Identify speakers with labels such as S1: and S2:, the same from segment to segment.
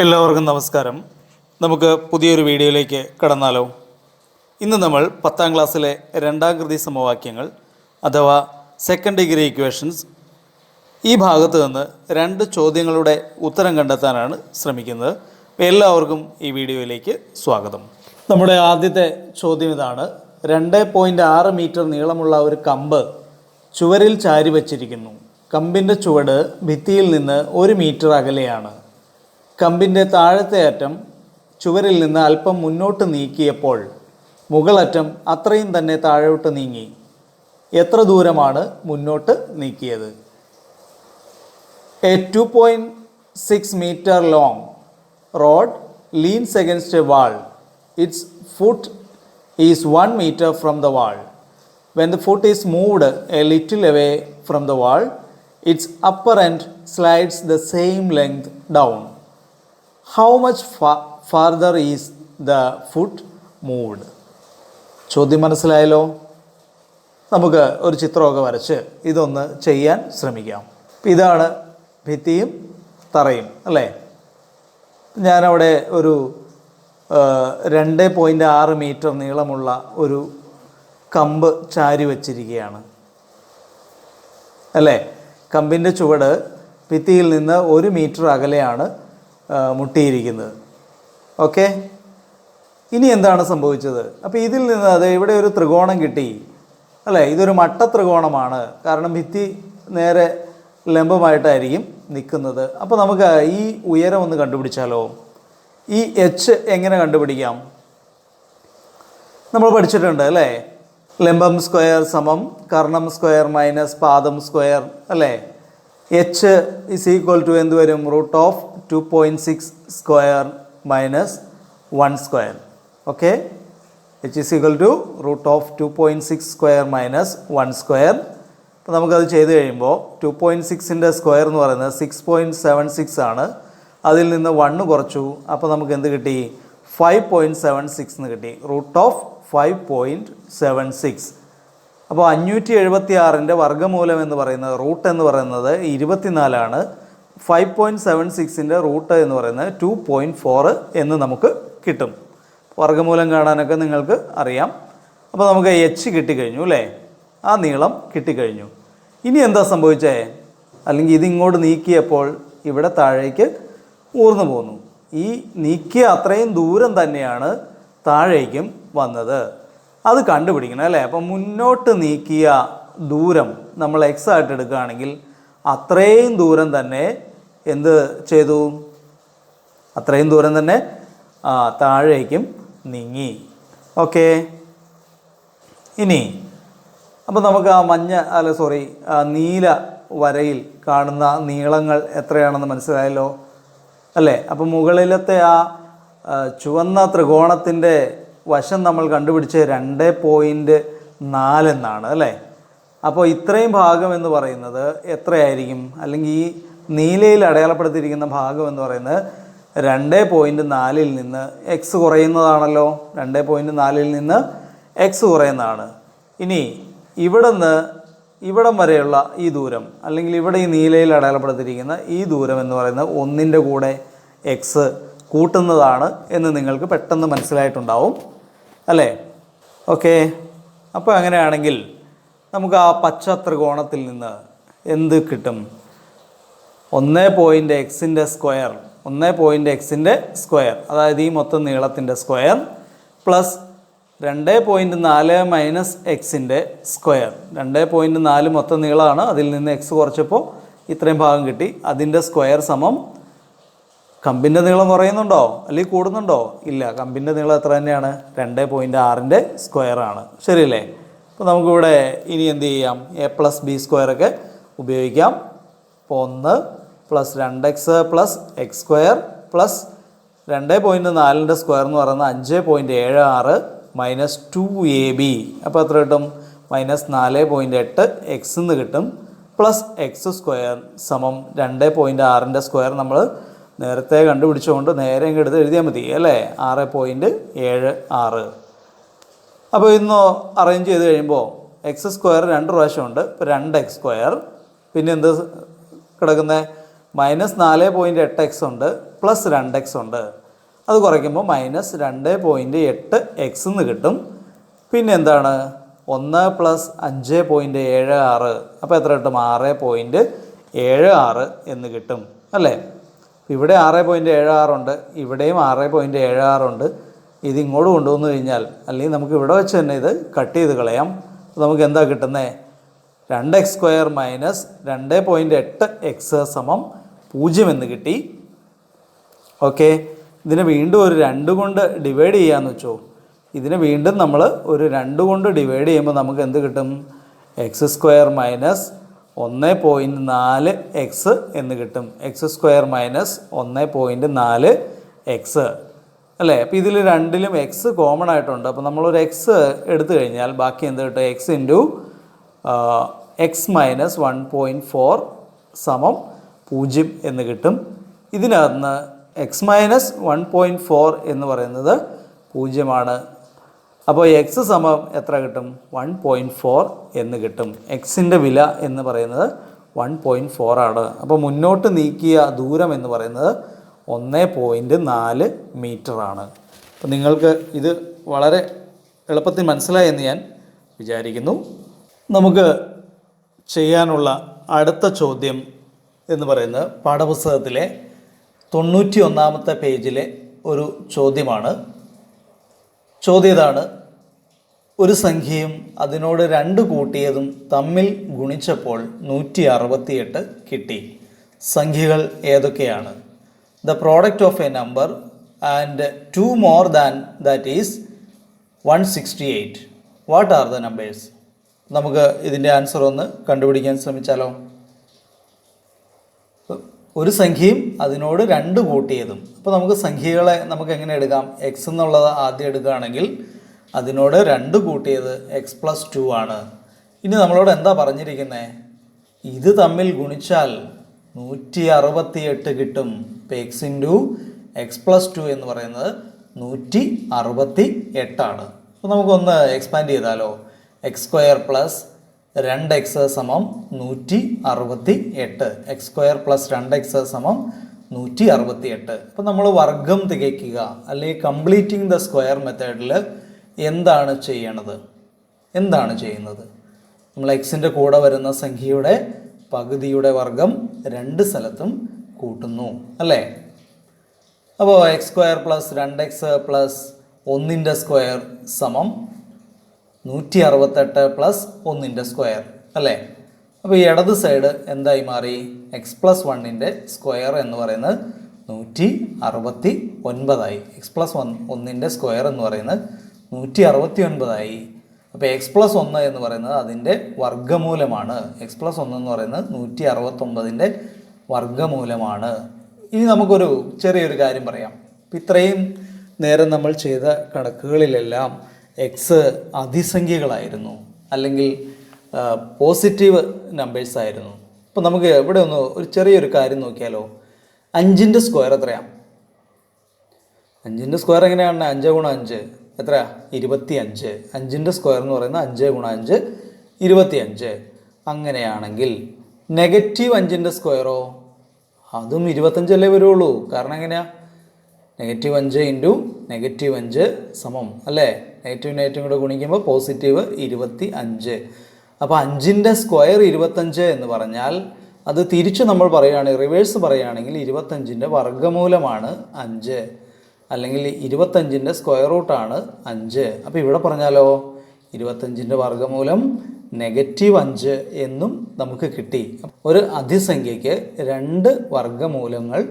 S1: എല്ലാവർക്കും നമസ്കാരം. നമുക്ക് പുതിയൊരു വീഡിയോയിലേക്ക് കടന്നാലോ? ഇന്ന് നമ്മൾ പത്താം ക്ലാസ്സിലെ രണ്ടാം കൃതി സമവാക്യങ്ങൾ അഥവാ സെക്കൻഡ് ഡിഗ്രി ഇക്വേഷൻസ് ഈ ഭാഗത്ത് നിന്ന് രണ്ട് ചോദ്യങ്ങളുടെ ഉത്തരം കണ്ടെത്താനാണ് ശ്രമിക്കുന്നത്. എല്ലാവർക്കും ഈ വീഡിയോയിലേക്ക് സ്വാഗതം. നമ്മുടെ ആദ്യത്തെ ചോദ്യം ഇതാണ്. രണ്ട് പോയിന്റ് ആറ് മീറ്റർ നീളമുള്ള ഒരു കമ്പ് ചുവരിൽ ചാരി വച്ചിരിക്കുന്നു കമ്പിന്റെ ചുവട് ഭിത്തിയിൽ നിന്ന് ഒരു മീറ്റർ അകലെയാണ്. കമ്പിന്റെ താഴത്തെ അറ്റം ചുവരിൽ നിന്ന് അല്പം മുന്നോട്ട് നീക്കിയപ്പോൾ മുകളറ്റം അത്രയും തന്നെ താഴോട്ട് നീങ്ങി. എത്ര ദൂരമാണ് മുന്നോട്ട് നീക്കിയത്? A two point six metre long road leans against a wall its foot is one metre from the wall when the foot is moved a little away from the wall its upper end slides the same length down how much farther is the foot moved ചോദ്യം മനസ്സിലായല്ലോ? നമുക്ക് ഒരു ചിത്രമൊക്കെ വരച്ച് ഇതൊന്ന് ചെയ്യാൻ ശ്രമിക്കാം. ഇതാണ് ഭിത്തിയും തറയും അല്ലേ? ഞാനവിടെ ഒരു രണ്ട് പോയിന്റ് ആറ് മീറ്റർ നീളമുള്ള ഒരു കമ്പ് ചാരി വച്ചിരിക്കുകയാണ്. അല്ലേ? കമ്പിന്റെ ചുവട് ഭിത്തിയിൽ നിന്ന് ഒരു മീറ്റർ അകലെയാണ് മുട്ടിയിരിക്കുന്നത്. ഓക്കെ? ഇനി എന്താണ് സംഭവിച്ചത്? അപ്പോൾ ഇതിൽ നിന്ന് അത് ഇവിടെ ഒരു ത്രികോണം കിട്ടി. അല്ലേ? ഇതൊരു മട്ട ത്രികോണമാണ്. കാരണം ഭിത്തി നേരെ ലംബമായിട്ടായിരിക്കും നിൽക്കുന്നത്. അപ്പോൾ നമുക്ക് ഈ ഉയരം ഒന്ന് കണ്ടുപിടിച്ചാലോ? ഈ എച്ച് എങ്ങനെ കണ്ടുപിടിക്കാം? നമ്മൾ പഠിച്ചിട്ടുണ്ട് അല്ലേ? ലംബം സ്ക്വയർ സമം കർണം സ്ക്വയർ മൈനസ് പാദം സ്ക്വയർ അല്ലേ? എച്ച് ഇസ് ഈക്വൽ ടു എന്ത് വരും? Root of two point six square minus one square okay h is equal to root of two point six square minus one square അപ്പോൾ നമുക്കത് ചെയ്ത് കഴിയുമ്പോൾ ടു പോയിന്റ് സിക്സിന്റെ സ്ക്വയർ എന്ന് പറയുന്നത് six point seven six ആണ്. അതിൽ നിന്ന് വണ്ണ് കുറച്ചു. അപ്പോൾ നമുക്ക് എന്ത് കിട്ടി? ഫൈവ് പോയിന്റ് സെവൻ സിക്സ് എന്ന് കിട്ടി. Root of five point seven six അപ്പോൾ അഞ്ഞൂറ്റി എഴുപത്തി ആറിന്റെ വർഗമൂലം എന്ന് പറയുന്നത് റൂട്ട് എന്ന് പറയുന്നത് ഇരുപത്തിനാലാണ്. ഫൈവ് പോയിന്റ് സെവൻ സിക്സിന്റെ റൂട്ട് എന്ന് പറയുന്നത് ടു പോയിന്റ് ഫോർ എന്ന് നമുക്ക് കിട്ടും. വർഗമൂലം കാണാനൊക്കെ നിങ്ങൾക്ക് അറിയാം. അപ്പോൾ നമുക്ക് എച്ച് കിട്ടിക്കഴിഞ്ഞു അല്ലേ? ആ നീളം കിട്ടിക്കഴിഞ്ഞു. ഇനി എന്താ സംഭവിച്ചേ? അല്ലെങ്കിൽ ഇതിങ്ങോട്ട് നീക്കിയപ്പോൾ ഇവിടെ താഴേക്ക് ഊർന്നു പോന്നു. ഈ നീക്കിയ അത്രയും ദൂരം തന്നെയാണ് താഴേക്കും വന്നത്. അത് കണ്ടുപിടിക്കണം അല്ലേ? അപ്പം മുന്നോട്ട് നീക്കിയ ദൂരം നമ്മൾ എക്സ് ആയിട്ട് എടുക്കുകയാണെങ്കിൽ അത്രയും ദൂരം തന്നെ എന്ത് ചെയ്തു? അത്രയും ദൂരം തന്നെ താഴേക്കും നീങ്ങി. ഓക്കെ. ഇനി അപ്പോൾ നമുക്ക് ആ മഞ്ഞ അല്ല സോറി നീല വരയിൽ കാണുന്ന നീളങ്ങൾ എത്രയാണെന്ന് മനസ്സിലായല്ലോ? അല്ലേ? അപ്പോൾ മുകളിലത്തെ ആ ചുവന്ന ത്രികോണത്തിന്റെ വശം നമ്മൾ കണ്ടുപിടിച്ച് രണ്ട് പോയിന്റ് നാലെന്നാണ് അല്ലേ? അപ്പോൾ ഇത്രയും ഭാഗം എന്ന് പറയുന്നത് എത്രയായിരിക്കും? അല്ലെങ്കിൽ ഈ നീലയിൽ അടയാളപ്പെടുത്തിയിരിക്കുന്ന ഭാഗം എന്ന് പറയുന്നത് രണ്ട് പോയിന്റ് നാലിൽ നിന്ന് എക്സ് കുറയുന്നതാണല്ലോ. രണ്ട് പോയിന്റ് നാലിൽ നിന്ന് എക്സ് കുറയുന്നതാണ്. ഇനി ഇവിടുന്ന് ഇവിടം വരെയുള്ള ഈ ദൂരം അല്ലെങ്കിൽ ഇവിടെ ഈ നീലയിൽ അടയാളപ്പെടുത്തിയിരിക്കുന്ന ഈ ദൂരം എന്ന് പറയുന്നത് ഒന്നിന്റെ കൂടെ എക്സ് കൂട്ടുന്നതാണ് എന്ന് നിങ്ങൾക്ക് പെട്ടെന്ന് മനസ്സിലായിട്ടുണ്ടാവും. അല്ലേ? ഓക്കെ അപ്പോൾ അങ്ങനെയാണെങ്കിൽ നമുക്ക് ആ പച്ച ത്രികോണത്തിൽ നിന്ന് എന്ത് കിട്ടും? ഒന്ന് പോയിന്റ് എക്സിന്റെ സ്ക്വയർ ഒന്ന് പോയിന്റ് എക്സിന്റെ സ്ക്വയർ അതായത് ഈ മൊത്തം നീളത്തിന്റെ സ്ക്വയർ പ്ലസ് രണ്ട് പോയിന്റ് നാല് മൈനസ് എക്സിന്റെ സ്ക്വയർ രണ്ട് പോയിന്റ് നാല് മൊത്തം നീളമാണ്. അതിൽ നിന്ന് എക്സ് കുറച്ചപ്പോൾ ഇത്രയും ഭാഗം കിട്ടി. അതിന്റെ സ്ക്വയർ സമം കമ്പിന്റെ നീളം കുറയുന്നുണ്ടോ? അല്ലെങ്കിൽ കൂടുന്നുണ്ടോ? ഇല്ല. കമ്പിന്റെ നീളം എത്ര തന്നെയാണ്? രണ്ട് പോയിന്റ് ആറിന്റെ സ്ക്വയർ ആണ്. ശരിയല്ലേ? അപ്പോൾ നമുക്കിവിടെ ഇനി എന്ത് ചെയ്യാം? എ പ്ലസ് ബി സ്ക്വയറൊക്കെ ഉപയോഗിക്കാം. അപ്പോൾ ഒന്ന് പ്ലസ് രണ്ട് x plus x square plus രണ്ട് പോയിന്റ് നാലിന്റെ സ്ക്വയർ എന്ന് പറയുന്നത് അഞ്ച് പോയിന്റ് ഏഴ് ആറ് മൈനസ് ടു എ ബി അപ്പോൾ എത്ര കിട്ടും? മൈനസ് നാല് പോയിന്റ് എട്ട് എക്സ് എന്ന് കിട്ടും. പ്ലസ് എക്സ് സ്ക്വയർ സമം രണ്ട് പോയിന്റ് ആറിന്റെ സ്ക്വയർ നമ്മൾ നേരത്തെ കണ്ടുപിടിച്ചുകൊണ്ട് നേരെ എടുത്ത് എഴുതിയാൽ മതി അല്ലേ? ആറ് പോയിന്റ് ഏഴ് ആറ്. അപ്പോൾ ഇന്ന് അറേഞ്ച് ചെയ്ത് കഴിയുമ്പോൾ എക്സ് സ്ക്വയർ രണ്ട് പ്രാവശ്യമുണ്ട് ഇപ്പോൾ രണ്ട് എക്സ് സ്ക്വയർ പിന്നെ എന്ത് കിടക്കുന്നത് മൈനസ് നാല് പോയിന്റ് എട്ട് എക്സ് ഉണ്ട് പ്ലസ് രണ്ട് എക്സ് ഉണ്ട്. അത് കുറയ്ക്കുമ്പോൾ മൈനസ് രണ്ട് പോയിന്റ് എട്ട് എക്സ് എന്ന് കിട്ടും. പിന്നെ എന്താണ്? ഒന്ന് പ്ലസ് അഞ്ച് പോയിന്റ് ഏഴ് ആറ്. അപ്പോൾ എത്ര കിട്ടും? ആറ് പോയിന്റ് ഏഴ് ആറ് എന്ന് കിട്ടും. അല്ലേ? ഇവിടെ ആറ് പോയിന്റ് ഏഴ് ആറുണ്ട് ഇവിടെയും ആറ് പോയിന്റ് ഏഴ് ആറുണ്ട് ഇത് ഇങ്ങോട്ട് കൊണ്ടുവന്നു കഴിഞ്ഞാൽ അല്ലെങ്കിൽ നമുക്ക് ഇവിടെ വെച്ച് തന്നെ ഇത് കട്ട് ചെയ്ത് കളയാം. നമുക്ക് എന്താ കിട്ടുന്നത് രണ്ട് എക്സ് സ്ക്വയർ മൈനസ് രണ്ട് പോയിന്റ് എട്ട് എക്സ് സമം പൂജ്യം എന്ന് കിട്ടി. ഓക്കെ ഇതിനെ വീണ്ടും ഒരു രണ്ട് കൊണ്ട് ഡിവൈഡ് ചെയ്യാന്ന് വെച്ചോ. ഇതിനെ വീണ്ടും നമ്മൾ ഒരു രണ്ട് കൊണ്ട് ഡിവൈഡ് ചെയ്യുമ്പോൾ നമുക്ക് എന്ത് കിട്ടും? എക്സ് സ്ക്വയർ മൈനസ് ഒന്ന് പോയിന്റ് നാല് എക്സ് എന്ന് കിട്ടും. എക്സ് സ്ക്വയർ മൈനസ് ഒന്ന് പോയിന്റ് നാല് എക്സ് അല്ലേ? അപ്പോൾ ഇതിൽ രണ്ടിലും എക്സ് കോമൺ ആയിട്ടുണ്ട്. അപ്പോൾ നമ്മളൊരു എക്സ് എടുത്തു കഴിഞ്ഞാൽ ബാക്കി എന്ത് കിട്ടും? X into x minus one point four സമം പൂജ്യം എന്ന് കിട്ടും. ഇതിനകത്ത് x minus one point four എന്ന് പറയുന്നത് പൂജ്യമാണ്. അപ്പോൾ എക്സ് സമം എത്ര കിട്ടും? വൺ പോയിന്റ് ഫോർ എന്ന് കിട്ടും. എക്സിന്റെ വില എന്ന് പറയുന്നത് വൺ പോയിന്റ് ഫോർ ആണ്. അപ്പോൾ മുന്നോട്ട് നീക്കിയ ദൂരം എന്ന് പറയുന്നത് ഒന്ന് പോയിന്റ് നാല് മീറ്ററാണ് അപ്പോൾ നിങ്ങൾക്ക് ഇത് വളരെ എളുപ്പത്തിൽ മനസ്സിലായെന്ന് ഞാൻ വിചാരിക്കുന്നു. നമുക്ക് ചെയ്യാനുള്ള അടുത്ത ചോദ്യം എന്ന് പറയുന്നത് പാഠപുസ്തകത്തിലെ തൊണ്ണൂറ്റി ഒന്നാമത്തെ പേജിലെ ഒരു ചോദ്യമാണ്. ചോദ്യം ഇതാണ് ഒരു സംഖ്യയും അതിനോട് രണ്ട് കൂട്ടിയതും തമ്മിൽ ഗുണിച്ചപ്പോൾ നൂറ്റി അറുപത്തിയെട്ട് കിട്ടി. സംഖ്യകൾ ഏതൊക്കെയാണ്? The product of a number and two more than that is one sixty eight what are the numbers നമുക്ക് ഇതിന്റെ ആൻസർ ഒന്ന് കണ്ടുപിടിക്കാൻ ശ്രമിച്ചാലോ? ഒരു സംഖ്യയും അതിനോട് രണ്ട് കൂട്ടിയതും. അപ്പോൾ നമുക്ക് സംഖ്യകളെ നമുക്ക് എങ്ങനെ എടുക്കാം? എക്സ് എന്നുള്ളത് ആദ്യം എടുക്കുകയാണെങ്കിൽ അതിനോട് രണ്ട് കൂട്ടിയത് എക്സ് പ്ലസ് ടു ആണ്. ഇനി നമ്മളോട് എന്താ പറഞ്ഞിരിക്കുന്നത് ഇത് തമ്മിൽ ഗുണിച്ചാൽ നൂറ്റി അറുപത്തി എട്ട് കിട്ടും. ഇപ്പം x into x plus two എന്ന് പറയുന്നത് നൂറ്റി അറുപത്തി എട്ടാണ് അപ്പോൾ നമുക്കൊന്ന് എക്സ്പാൻഡ് ചെയ്താലോ? എക്സ് സ്ക്വയർ പ്ലസ് രണ്ട് എക്സ് സമം നൂറ്റി അറുപത്തി എട്ട് എക്സ് സ്ക്വയർ പ്ലസ് രണ്ട് എക്സ് സമം നൂറ്റി അറുപത്തി എട്ട് അപ്പം നമ്മൾ വർഗം തികയ്ക്കുക അല്ലെങ്കിൽ കംപ്ലീറ്റിംഗ് ദ സ്ക്വയർ മെത്തേഡിൽ എന്താണ് ചെയ്യണത്? എന്താണ് ചെയ്യുന്നത്? നമ്മൾ എക്സിന്റെ കൂടെ വരുന്ന സംഖ്യയുടെ പകുതിയുടെ വർഗം രണ്ട് സ്ഥലത്തും കൂട്ടുന്നു അല്ലേ? അപ്പോൾ എക്സ് സ്ക്വയർ പ്ലസ് രണ്ട് എക്സ് പ്ലസ് ഒന്നിന്റെ സ്ക്വയർ സമം നൂറ്റി അറുപത്തെട്ട് പ്ലസ് ഒന്നിന്റെ സ്ക്വയർ അല്ലേ? അപ്പോൾ ഈ ഇടത് സൈഡ് എന്തായി മാറി? എക്സ് പ്ലസ് വണ്ണിന്റെ സ്ക്വയർ എന്ന് പറയുന്നത് നൂറ്റി അറുപത്തി ഒൻപതായി എക്സ് പ്ലസ് വൺ ഒന്നിന്റെ സ്ക്വയർ എന്ന് പറയുന്നത് നൂറ്റി അറുപത്തി ഒൻപതായി അപ്പോൾ എക്സ് പ്ലസ് ഒന്ന് എന്ന് പറയുന്നത് അതിന്റെ വർഗമൂലമാണ്. എക്സ് പ്ലസ് ഒന്ന് എന്ന് പറയുന്നത് നൂറ്റി അറുപത്തൊമ്പതിന്റെ വർഗമൂലമാണ്. ഇനി നമുക്കൊരു ചെറിയൊരു കാര്യം പറയാം. ഇത്രയും നേരം നമ്മൾ ചെയ്ത കണക്കുകളിലെല്ലാം എക്സ് അതിസംഖ്യകളായിരുന്നു. അല്ലെങ്കിൽ പോസിറ്റീവ് നമ്പേഴ്സ് ആയിരുന്നു. അപ്പോൾ നമുക്ക് ഇവിടെ ഒന്ന് ഒരു ചെറിയൊരു കാര്യം നോക്കിയാലോ. അഞ്ചിന്റെ സ്ക്വയർ എത്രയാണ് അഞ്ചിന്റെ സ്ക്വയർ എങ്ങനെയാണ്? അഞ്ച് ഗുണം അഞ്ച്. എത്രയാ? ഇരുപത്തി അഞ്ച് അഞ്ചിന്റെ സ്ക്വയർ എന്ന് പറയുന്നത് അഞ്ച് ഗുണം അഞ്ച് ഇരുപത്തി അഞ്ച് അങ്ങനെയാണെങ്കിൽ നെഗറ്റീവ് അഞ്ചിന്റെ സ്ക്വയറോ അതും ഇരുപത്തഞ്ചല്ലേ വരുള്ളൂ. കാരണം എങ്ങനെയാ? നെഗറ്റീവ് അഞ്ച് ഇന്റു നെഗറ്റീവ് അഞ്ച് സമം അല്ലേ? നെഗറ്റീവ് നെഗറ്റീവ് കൂടെ ഗുണിക്കുമ്പോൾ പോസിറ്റീവ് ഇരുപത്തി അഞ്ച് അപ്പോൾ അഞ്ചിന്റെ സ്ക്വയർ ഇരുപത്തഞ്ച് എന്ന് പറഞ്ഞാൽ അത് തിരിച്ച് നമ്മൾ പറയുകയാണെങ്കിൽ റിവേഴ്സ് പറയുകയാണെങ്കിൽ ഇരുപത്തഞ്ചിന്റെ വർഗമൂലമാണ് അഞ്ച്. അല്ലെങ്കിൽ ഇരുപത്തഞ്ചിന്റെ സ്ക്വയർ റൂട്ടാണ് അഞ്ച്. അപ്പോൾ ഇവിടെ പറഞ്ഞാലോ ഇരുപത്തഞ്ചിന്റെ വർഗമൂലം നെഗറ്റീവ് അഞ്ച് എന്നും നമുക്ക് കിട്ടി. ഒരു അതിസംഖ്യയ്ക്ക് രണ്ട് വർഗമൂലങ്ങൾ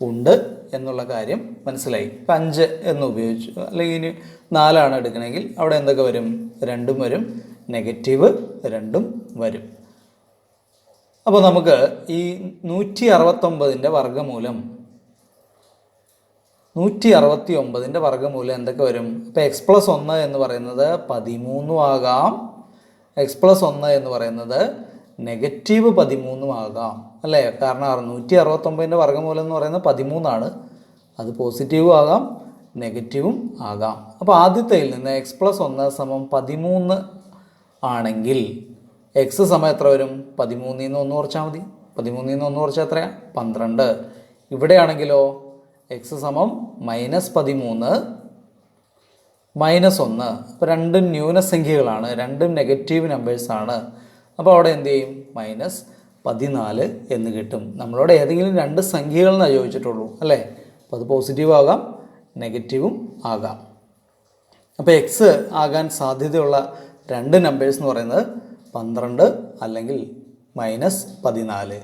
S1: ഉണ്ട് എന്നുള്ള കാര്യം മനസ്സിലായി. ഇപ്പം അഞ്ച് എന്ന് ഉപയോഗിച്ചു അല്ലെങ്കിൽ നാലാണ് എടുക്കണമെങ്കിൽ അവിടെ എന്തൊക്കെ വരും? രണ്ടും വരും. നെഗറ്റീവ് രണ്ടും വരും. അപ്പോൾ നമുക്ക് ഈ നൂറ്റി അറുപത്തൊമ്പതിന്റെ വർഗമൂലം നൂറ്റി അറുപത്തി ഒമ്പതിന്റെ വർഗമൂലം എന്തൊക്കെ വരും? ഇപ്പോൾ എക്സ് പ്ലസ് ഒന്ന് എന്ന് പറയുന്നത് പതിമൂന്നും ആകാം. എക്സ് പ്ലസ് ഒന്ന് എന്ന് പറയുന്നത് നെഗറ്റീവ് പതിമൂന്നും ആകാം. അല്ലേ? കാരണം നൂറ്റി അറുപത്തൊമ്പതിന്റെ വർഗമൂലം എന്ന് പറയുന്നത് പതിമൂന്നാണ്. അത് പോസിറ്റീവും ആകാം. നെഗറ്റീവും ആകാം. അപ്പോൾ ആദ്യത്തേയിൽ നിന്ന് എക്സ് പ്ലസ് ഒന്ന് സമം പതിമൂന്ന് ആണെങ്കിൽ എക്സ് സമയം എത്ര വരും? പതിമൂന്നിൽ നിന്ന് ഒന്ന് കുറച്ചാൽ മതി. പതിമൂന്നിൽ നിന്ന് ഒന്ന് കുറച്ചാൽ എത്രയാണ് പന്ത്രണ്ട്. ഇവിടെയാണെങ്കിലോ എക്സ് സമം മൈനസ് പതിമൂന്ന് മൈനസ് ഒന്ന്. അപ്പോൾ രണ്ടും ന്യൂനസംഖ്യകളാണ്. രണ്ടും നെഗറ്റീവ് നമ്പേഴ്സാണ് അപ്പോൾ അവിടെ എന്ത് ചെയ്യും? മൈനസ് പതിനാല് എന്ന് കിട്ടും. നമ്മളോട് ഏതെങ്കിലും രണ്ട് സംഖ്യകൾ എന്നാണ് ചോദിച്ചിട്ടുള്ളൂ. അല്ലേ? അപ്പോൾ അത് പോസിറ്റീവ് ആകാം. നെഗറ്റീവും ആകാം. അപ്പോൾ എക്സ് ആകാൻ സാധ്യതയുള്ള രണ്ട് നമ്പേഴ്സ് എന്ന് പറയുന്നത് പന്ത്രണ്ട് അല്ലെങ്കിൽ മൈനസ് പതിനാല്.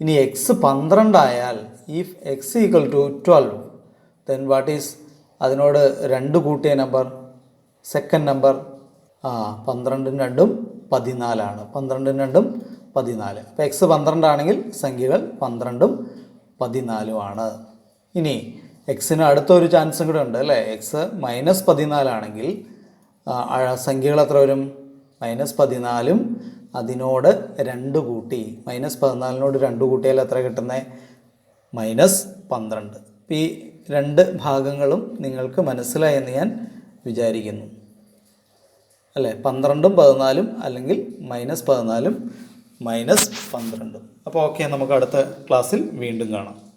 S1: ഇനി x പന്ത്രണ്ടായാൽ if x equal to twelve then what is അതിനോട് രണ്ട് കൂട്ടിയ നമ്പർ സെക്കൻഡ് നമ്പർ ആ പന്ത്രണ്ടും രണ്ടും പതിനാലാണ്. പന്ത്രണ്ടും രണ്ടും പതിനാല്. അപ്പോൾ എക്സ് പന്ത്രണ്ടാണെങ്കിൽ സംഖ്യകൾ പന്ത്രണ്ടും പതിനാലുമാണ്. ഇനി എക്സിന് അടുത്തൊരു ചാൻസും കൂടെ ഉണ്ട് അല്ലേ? എക്സ് മൈനസ് പതിനാലാണെങ്കിൽ സംഖ്യകൾ എത്ര വരും? മൈനസ് പതിനാലും അതിനോട് രണ്ട് കൂട്ടി. മൈനസ് പതിനാലിനോട് രണ്ട് കൂട്ടിയാൽ എത്ര കിട്ടുന്നത് മൈനസ് പന്ത്രണ്ട്. ഈ രണ്ട് ഭാഗങ്ങളും നിങ്ങൾക്ക് മനസ്സിലായെന്ന് ഞാൻ വിചാരിക്കുന്നു. അല്ലേ? പന്ത്രണ്ടും പതിനാലും അല്ലെങ്കിൽ മൈനസ് പതിനാലും മൈനസ് പന്ത്രണ്ടും. അപ്പോൾ ഓക്കെ നമുക്ക് അടുത്ത ക്ലാസ്സിൽ വീണ്ടും കാണാം.